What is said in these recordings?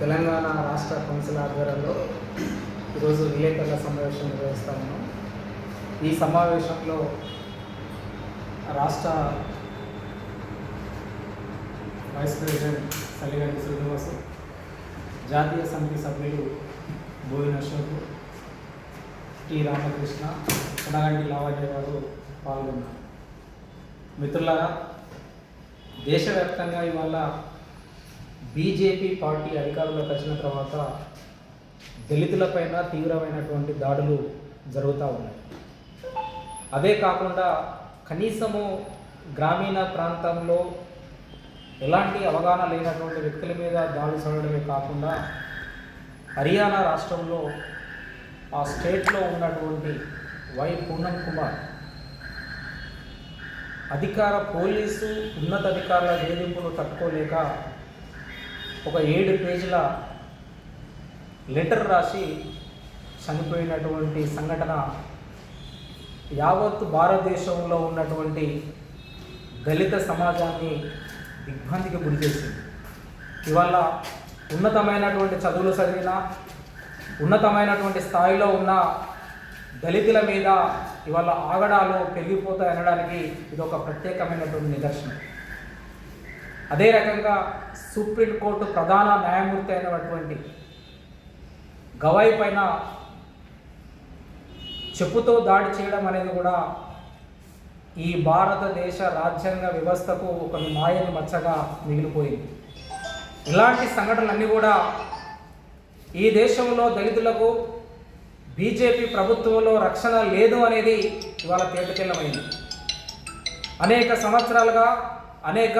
తెలంగాణ రాష్ట్ర కౌన్సిల్ ఆధ్వర్యంలో ఈరోజు విలేకరుల సమావేశం నిర్వహిస్తా ఉన్నాం. ఈ సమావేశంలో రాష్ట్ర వైస్ ప్రెసిడెంట్ సల్లిగంటి శ్రీనివాసు జాతీయ సమితి సభ్యులు బోయిన అశోక్ టి రామకృష్ణ కనగంటి లావణ్య గారు పాల్గొన్నారు. మిత్రులారా దేశవ్యాప్తంగా ఇవాళ బీజేపీ పార్టీ అధికారంలోకి వచ్చిన తర్వాత దళితులపైన తీవ్రమైనటువంటి దాడులు జరుగుతూ ఉన్నాయి. అదే కాకుండా కనీసము గ్రామీణ ప్రాంతంలో ఎలాంటి అవగాహన లేనటువంటి వ్యక్తుల మీద దాడులు చదవడమే కాకుండా హర్యానా రాష్ట్రంలో ఆ స్టేట్లో ఉన్నటువంటి వై పూనమ్ కుమార్ అధికార పోలీసు ఉన్నతాధికారుల వేధింపులు తట్టుకోలేక ఒక ఏడు పేజీల లెటర్ రాసి చనిపోయినటువంటి సంఘటన యావత్ భారతదేశంలో ఉన్నటువంటి దళిత సమాజాన్ని దిగ్భ్రాంతికి గురిచేసింది ఇవాళ ఉన్నతమైనటువంటి చదువులు చదివిన ఉన్నతమైనటువంటి స్థాయిలో ఉన్న దళితుల మీద ఇవాళ ఆగడాలు పెరిగిపోతాయి అనడానికి ఇది ఒక ప్రత్యేకమైనటువంటి నిదర్శనం. అదే రకంగా సుప్రీంకోర్టు ప్రధాన న్యాయమూర్తి అయినటువంటి గవాయి పైన చెప్పుతో దాడి చేయడం అనేది కూడా ఈ భారతదేశ రాజ్యాంగ వ్యవస్థకు ఒక మాయని మచ్చగా మిగిలిపోయింది. ఇలాంటి సంఘటనలన్నీ కూడా ఈ దేశంలో దళితులకు బీజేపీ ప్రభుత్వంలో రక్షణ లేదు అనేది ఇవాళ తేటతెల్లమైంది అనేక సంవత్సరాలుగా అనేక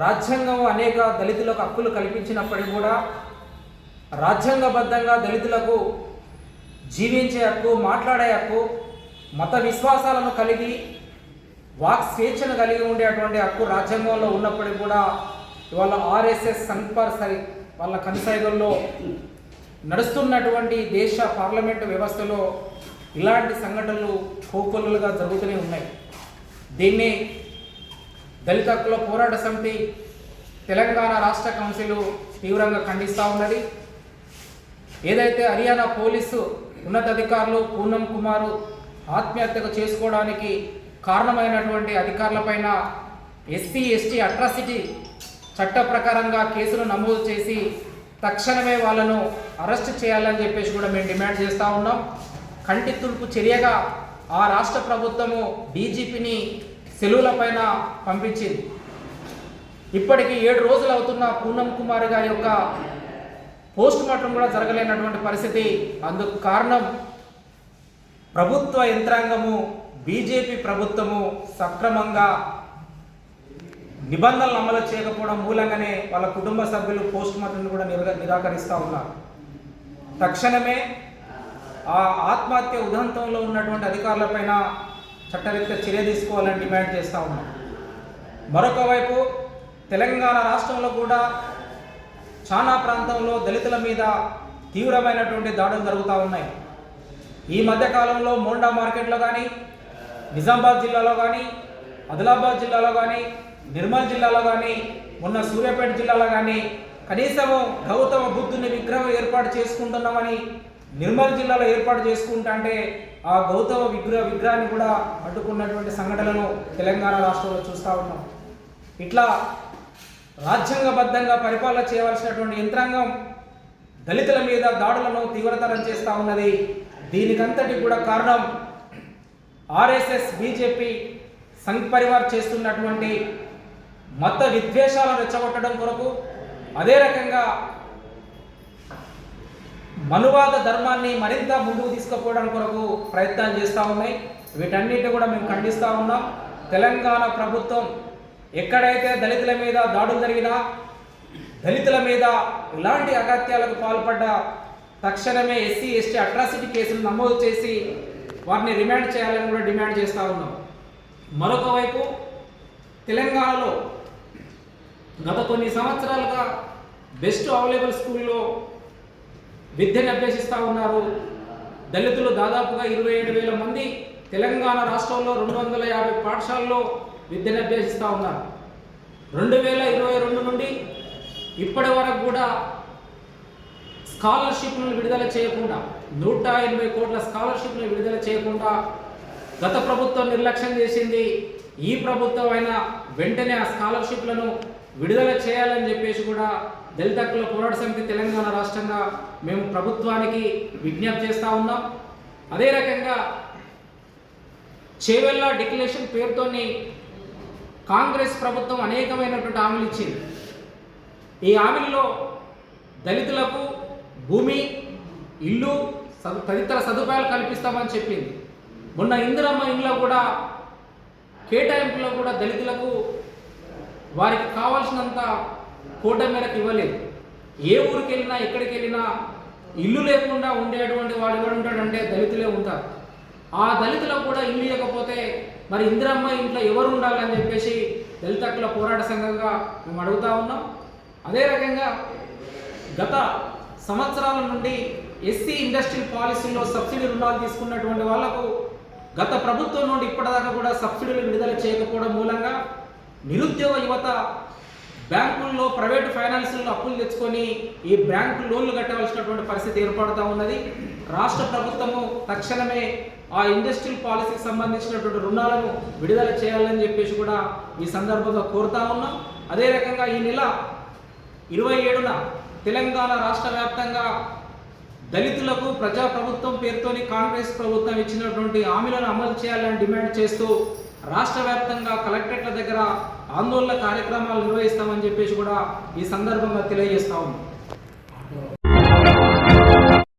రాజ్యాంగం అనేక దళితులకు హక్కులు కల్పించినప్పటికీ కూడా రాజ్యాంగబద్ధంగా దళితులకు జీవించే హక్కు మాట్లాడే హక్కు మత విశ్వాసాలను కలిగి వాక్ స్వేచ్ఛను కలిగి ఉండేటువంటి హక్కు రాజ్యాంగంలో ఉన్నప్పటికీ కూడా ఇవాళ ఆర్ఎస్ఎస్ సంపర్సరి వాళ్ళ కనసాయిగల్లో నడుస్తున్నటువంటి దేశ పార్లమెంటు వ్యవస్థలో ఇలాంటి సంఘటనలు కోకొల్లుగా జరుగుతూనే ఉన్నాయి. దీన్ని దళిత హక్కుల పోరాట సమితి తెలంగాణ రాష్ట్ర కౌన్సిల్ తీవ్రంగా ఖండిస్తూ ఉన్నది. ఏదైతే హర్యానా పోలీసు ఉన్నతాధికారులు పూనం కుమారు ఆత్మహత్యకు చేసుకోవడానికి కారణమైనటువంటి అధికారులపైన ఎస్సీ ఎస్టీ అట్రాసిటీ చట్ట ప్రకారంగా కేసులు నమోదు చేసి తక్షణమే వాళ్ళను అరెస్ట్ చేయాలని చెప్పేసి కూడా మేము డిమాండ్ చేస్తూ ఉన్నాం. కంటి తుడుపు చర్యగా ఆ రాష్ట్ర ప్రభుత్వము డీజీపీని సెలవులపైన పంపించింది. ఇప్పటికి ఏడు రోజులు అవుతున్న పూనం కుమార్ గారి యొక్క పోస్ట్ మార్టం కూడా జరగలేనటువంటి పరిస్థితి అందుకు కారణం ప్రభుత్వ యంత్రాంగము బీజేపీ ప్రభుత్వము సక్రమంగా నిబంధనలు అమలు చేయకపోవడం మూలంగానే వాళ్ళ కుటుంబ సభ్యులు పోస్ట్ మార్టం కూడా నిరా నిరాకరిస్తూ ఉన్నారు. తక్షణమే ఆ ఆత్మహత్య ఉదంతంలో ఉన్నటువంటి అధికారులపైన చట్టరీత్యా చర్య తీసుకోవాలని డిమాండ్ చేస్తూ ఉన్నాం మరొక వైపు తెలంగాణ రాష్ట్రంలో కూడా చాలా ప్రాంతంలో దళితుల మీద తీవ్రమైనటువంటి దాడులు జరుగుతూ ఉన్నాయి. ఈ మధ్య కాలంలో మోండా మార్కెట్లో కానీ నిజామాబాద్ జిల్లాలో కానీ ఆదిలాబాద్ జిల్లాలో కానీ నిర్మల్ జిల్లాలో కానీ మొన్న సూర్యాపేట జిల్లాలో కానీ కనీసము గౌతమ బుద్ధుని విగ్రహం ఏర్పాటు చేసుకుంటున్నామని నిర్మల్ జిల్లాలో ఏర్పాటు చేసుకుంటా అంటే ఆ గౌతమ విగ్రహ విగ్రహాన్ని కూడా అడ్డుకున్నటువంటి సంఘటనలను తెలంగాణ రాష్ట్రంలో చూస్తూ ఉన్నాం. ఇట్లా రాజ్యాంగబద్ధంగా పరిపాలన చేయవలసినటువంటి యంత్రాంగం దళితుల మీద దాడులను తీవ్రతరం చేస్తూ ఉన్నది. దీనికంతటి కూడా కారణం ఆర్ఎస్ఎస్ బీజేపీ సంఘ్ పరివార్ చేస్తున్నటువంటి మత విద్వేషాలను రెచ్చగొట్టడం కొరకు అదే రకంగా మనువాద ధర్మాన్ని మరింత ముందుకు తీసుకుపోవడం కొరకు ప్రయత్నాలు చేస్తూ ఉన్నాయి. వీటన్నిటిని కూడా మేము ఖండిస్తూ ఉన్నాం. తెలంగాణ ప్రభుత్వం ఎక్కడైతే దళితుల మీద దాడులు జరిగినా దళితుల మీద ఇలాంటి అగత్యాలకు పాల్పడ్డ తక్షణమే ఎస్సీ ఎస్టీ అట్రాసిటీ కేసులు నమోదు చేసి వారిని రిమాండ్ చేయాలని కూడా డిమాండ్ చేస్తూ ఉన్నాం. మరొక వైపు తెలంగాణలో గత కొన్ని సంవత్సరాలుగా బెస్ట్ అవైలబుల్ స్కూల్లో విద్యను అభ్యసిస్తూ ఉన్నారు. దళితులు దాదాపుగా ఇరవై ఏడు వేల మంది తెలంగాణ రాష్ట్రంలో రెండు వందల యాభై పాఠశాలలో విద్యను అభ్యసిస్తూ ఉన్నారు. రెండు వేల ఇరవై రెండు ఇప్పటి వరకు కూడా స్కాలర్షిప్లను విడుదల చేయకుండా నూట ఎనభై కోట్ల స్కాలర్షిప్ను విడుదల చేయకుండా గత ప్రభుత్వం నిర్లక్ష్యం చేసింది. ఈ ప్రభుత్వం అయినా వెంటనే ఆ స్కాలర్షిప్లను విడుదల చేయాలని చెప్పేసి కూడా దళిత హక్కుల పోరాట సమితి తెలంగాణ రాష్ట్రంగా మేము ప్రభుత్వానికి విజ్ఞప్తి చేస్తూ ఉన్నాం. అదే రకంగా చేవెళ్ళ డిక్లరేషన్ పేరుతోని కాంగ్రెస్ ప్రభుత్వం అనేకమైనటువంటి హామీలు ఇచ్చింది. ఈ హామీల్లో దళితులకు భూమి ఇల్లు తదితర సదుపాయాలు కల్పిస్తామని చెప్పింది. మొన్న ఇందిరమ్మ ఇంట్లో కూడా కేటాయింపులో కూడా దళితులకు వారికి కావాల్సినంత కోట మేరకు ఇవ్వలేదు. ఏ ఊరికి వెళ్ళినా ఎక్కడికి వెళ్ళినా ఇల్లు లేకుండా ఉండేటువంటి వాడు ఎవడు ఉంటాడంటే దళితులే ఉంటారు. ఆ దళితులకు కూడా ఇల్లు ఇవ్వకపోతే మరి ఇందిరమ్మ ఇంట్లో ఎవరు ఉండాలని చెప్పేసి దళిత హక్కుల పోరాట సంఘంగా మేము అడుగుతా ఉన్నాం. అదే రకంగా గత సంవత్సరాల నుండి ఎస్సీ ఇండస్ట్రియల్ పాలసీలో సబ్సిడీ రుణాలు తీసుకున్నటువంటి వాళ్ళకు గత ప్రభుత్వం నుండి ఇప్పటిదాకా కూడా సబ్సిడీలు విడుదల చేయకపోవడం మూలంగా నిరుద్యోగ యువత బ్యాంకుల్లో ప్రైవేట్ ఫైనాన్స్లో అప్పులు తెచ్చుకొని ఈ బ్యాంకు లోన్లు కట్టవలసినటువంటి పరిస్థితి ఏర్పడుతూ ఉన్నది. రాష్ట్ర ప్రభుత్వము తక్షణమే ఆ ఇండస్ట్రియల్ పాలసీకి సంబంధించినటువంటి రుణాలను విడుదల చేయాలని చెప్పేసి కూడా ఈ సందర్భంగా కోరుతా ఉన్నాం. అదే రకంగా ఈ నెల ఇరవై ఏడున తెలంగాణ రాష్ట్ర వ్యాప్తంగా దళితులకు ప్రజా ప్రభుత్వం పేరుతోని కాంగ్రెస్ ప్రభుత్వం ఇచ్చినటువంటి హామీలను అమలు చేయాలని డిమాండ్ చేస్తూ రాష్ట్ర వ్యాప్తంగా కలెక్టరేట్ల దగ్గర ఆందోళన కార్యక్రమాలు నిర్వహిస్తామని చెప్పేసి కూడా ఈ సందర్భంగా తెలియజేస్తా ఉన్నాం.